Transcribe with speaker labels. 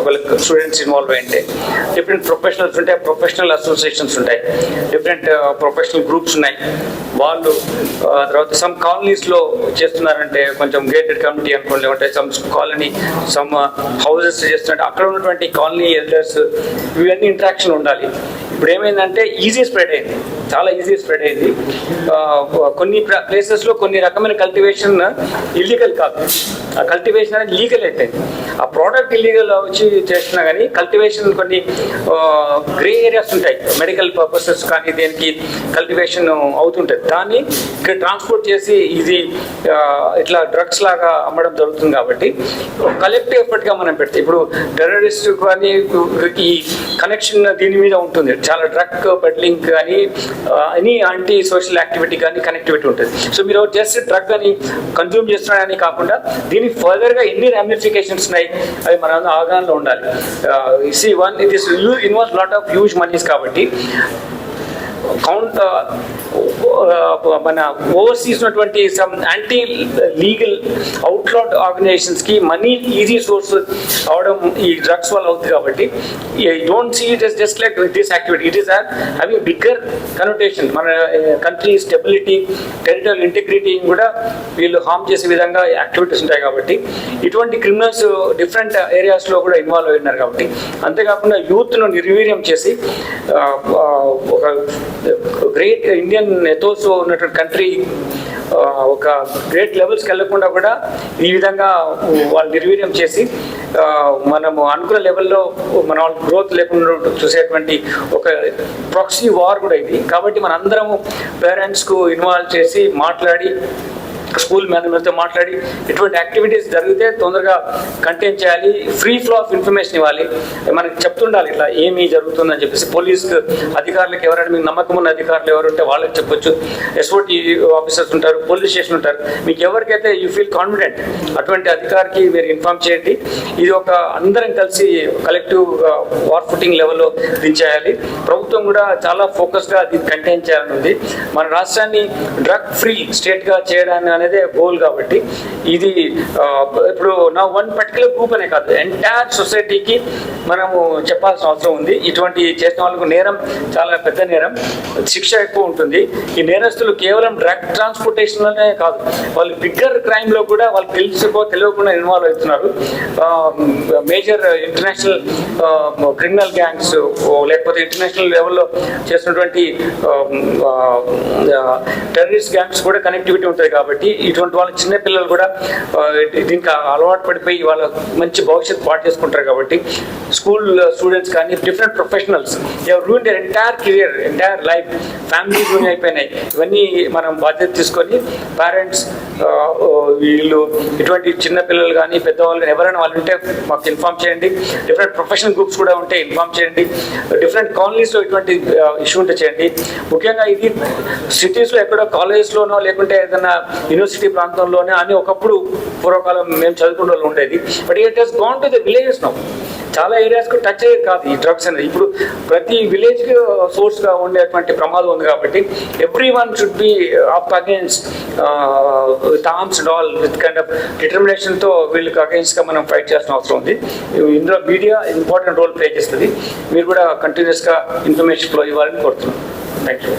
Speaker 1: ఒకళ్ళకి students involve అయ్యింటే different professionals ఉంటాయి ప్రొఫెషనల్ అసోసియేషన్స్ ఉంటాయి. డిఫరెంట్ ప్రొఫెషనల్ గ్రూప్స్ ఉన్నాయి. వాళ్ళు తర్వాత సమ్ కాలనీస్లో చేస్తున్నారంటే కొంచెం గేటెడ్ కమిటీ అనుకోండి లేకుంటే సమ్ కాలనీ సమ్ హౌసెస్ చేస్తుంటే అక్కడ ఉన్నటువంటి కాలనీ ఎల్డర్స్ ఇవన్నీ ఇంట్రాక్షన్ ఉండాలి. ఇప్పుడు ఏమైందంటే ఈజీ స్ప్రెడ్ అయింది. చాలా ఈజీ స్ప్రెడ్ అయింది. కొన్ని ప్లేసెస్లో కొన్ని రకమైన కల్టివేషన్ ఇల్లీగల్ uh, కాదు. ఆ కల్టివేషన్ అనేది లీగల్ అయిపోయింది ఆ ప్రోడక్ట్ ఇల్లీగల్ వచ్చి చేస్తున్నా కానీ కల్టివేషన్ కొన్ని గ్రే ఏరియాస్ ఉంటాయి. మెడికల్ పర్పసెస్ కానీ దేనికి కల్టివేషన్ అవుతుంటుంది దాన్ని ఇక్కడ ట్రాన్స్పోర్ట్ చేసి ఇది ఇట్లా డ్రగ్స్ లాగా అమ్మడం జరుగుతుంది కాబట్టి కలెక్టివ్ ఎఫర్ట్గా మనం పెడితే. ఇప్పుడు టెర్రరిస్ట్ కానీ ఈ కనెక్షన్ దీని మీద ఉంటుంది. చాలా డ్రగ్ పెడ్లింగ్ కానీ ఎనీ యాంటీ సోషల్ యాక్టివిటీ కానీ కనెక్టివిటీ ఉంటుంది. సో మీరు జస్ట్ డ్రగ్ అని కన్జ్యూమ్ చేస్తున్నారని కాకుండా దీనికి ఫర్దర్గా ఎన్ని రామిఫికేషన్స్ ఉన్నాయి అవి మన అవగాహనలో ఉండాలి. See one it is involve lot of huge monies కాబట్టి కౌంట్ మన ఓవర్సీస్ ఉన్నటువంటి సమ్ యాంటీ లీగల్ అవుట్లాట్ ఆర్గనైజేషన్స్కి మనీ ఈజీ సోర్స్ అవడం ఈ డ్రగ్స్ వల్ల అవుతుంది కాబట్టి don't see it is just like this activity it is having bigger connotation మన కంట్రీ స్టెబిలిటీ టెరిటరీ ఇంటిగ్రిటీ కూడా వీళ్ళు హామ్ చేసే విధంగా యాక్టివిటీస్ ఉంటాయి కాబట్టి ఇటువంటి క్రిమినల్స్ డిఫరెంట్ ఏరియాస్లో కూడా ఇన్వాల్వ్ అయినారు కాబట్టి అంతేకాకుండా యూత్ను నిర్వీర్యం చేసి గ్రేట్ ఇండియన్ ఎథోస్ ఉన్నటువంటి కంట్రీ ఒక గ్రేట్ లెవెల్స్కి వెళ్ళకుండా కూడా ఈ విధంగా వాళ్ళు నిర్వీర్యం చేసి మనము అనుకున్న లెవెల్లో మన వాళ్ళ గ్రోత్ లేకుండా చూసేటువంటి ఒక ప్రాక్సీ వార్ కూడా ఇది. కాబట్టి మనందరము పేరెంట్స్కు ఇన్వాల్వ్ చేసి మాట్లాడి స్కూల్ మేనేజ్మెంట్తో మాట్లాడి ఇటువంటి యాక్టివిటీస్ జరిగితే తొందరగా కంటైన్ చేయాలి ఫ్రీ ఫ్లో ఆఫ్ ఇన్ఫర్మేషన్ ఇవ్వాలి. మనకి చెప్తుండాలి ఇట్లా ఏమి జరుగుతుందని చెప్పేసి పోలీస్ అధికారులకు ఎవరైనా మీకు నమ్మకం ఉన్న అధికారులు ఎవరు ఉంటే వాళ్ళకి చెప్పొచ్చు. ఎస్ఓటీ ఆఫీసర్స్ ఉంటారు పోలీస్ స్టేషన్ ఉంటారు. మీకు ఎవరికైతే యూ ఫీల్ కాన్ఫిడెంట్ అటువంటి అధికారికి మీరు ఇన్ఫార్మ్ చేయండి. ఇది ఒక అందరం కలిసి కలెక్టివ్ వార్ ఫుటింగ్ లెవెల్లో దించేయాలి ప్రభుత్వం కూడా చాలా ఫోకస్గా అది కంటైన్ చేయాలని ఉంది. మన రాష్ట్రాన్ని డ్రగ్ ఫ్రీ స్టేట్గా చేయడానికి గోల్ కాబట్టి ఇది ఇప్పుడు నా వన్ పర్టికులర్ గ్రూప్ అనే కాదు ఎంటైర్ సొసైటీకి మనము చెప్పాల్సిన అవసరం ఉంది. ఇటువంటి చేసిన వాళ్ళకు నేరం చాలా పెద్ద నేరం. శిక్ష ఎక్కువ ఉంటుంది. ఈ నేరస్తులు కేవలం డ్రగ్ ట్రాన్స్పోర్టేషన్లోనే కాదు వాళ్ళు బిగ్గర్ క్రైమ్లో కూడా వాళ్ళు తెలుసుకో తెలియకుండా ఇన్వాల్వ్ అవుతున్నారు. మేజర్ ఇంటర్నేషనల్ క్రిమినల్ గ్యాంగ్స్ లేకపోతే ఇంటర్నేషనల్ లెవెల్లో చేసినటువంటి టెర్రరిస్ట్ గ్యాంగ్స్ కూడా కనెక్టివిటీ ఉంటుంది కాబట్టి ఇటువంటి వాళ్ళ చిన్నపిల్లలు కూడా దీనికి అలవాటు పడిపోయి వాళ్ళ మంచి భవిష్యత్తు పాటు చేసుకుంటారు కాబట్టి స్కూల్ స్టూడెంట్స్ కానీ different professionals ruin their entire career entire life family ruin అయిపోయినాయి. ఇవన్నీ మనం బాధ్యత తీసుకొని పేరెంట్స్ వీళ్ళు ఇటువంటి చిన్న పిల్లలు కానీ పెద్దవాళ్ళు కానీ ఎవరైనా వాళ్ళు ఉంటే మాకు ఇన్ఫామ్ చేయండి. డిఫరెంట్ ప్రొఫెషనల్ గ్రూప్స్ కూడా ఉంటే ఇన్ఫామ్ చేయండి. డిఫరెంట్ కాలనీస్లో ఇటువంటి ఇష్యూ ఉంటే చేయండి. ముఖ్యంగా ఇది సిటీస్లో ఎక్కడో కాలేజెస్లోనో లేకుంటే ఏదైనా యూనివర్సిటీ ప్రాంతంలోనే అని ఒకప్పుడు పూర్వకాలం మేము చదువుకున్న వాళ్ళు ఉండేది. But it has gone to the villages no చాలా ఏరియాస్కు టచ్ అయ్యేది కాదు ఈ డ్రగ్స్ అనేది. ఇప్పుడు ప్రతి విలేజ్కి సోర్స్గా ఉండేటువంటి ప్రమాదం ఉంది కాబట్టి everyone should be up against them deal with kind of డిటర్మినేషన్తో వీళ్ళకి అగేన్స్ట్గా మనం ఫైట్ చేయాల్సిన అవసరం ఉంది. ఇందులో మీడియా ఇంపార్టెంట్ రోల్ ప్లే చేస్తుంది. మీరు కూడా కంటిన్యూస్గా ఇన్ఫర్మేషన్ ఫ్లో ఇవ్వాలని కోరుతున్నాం. Thank you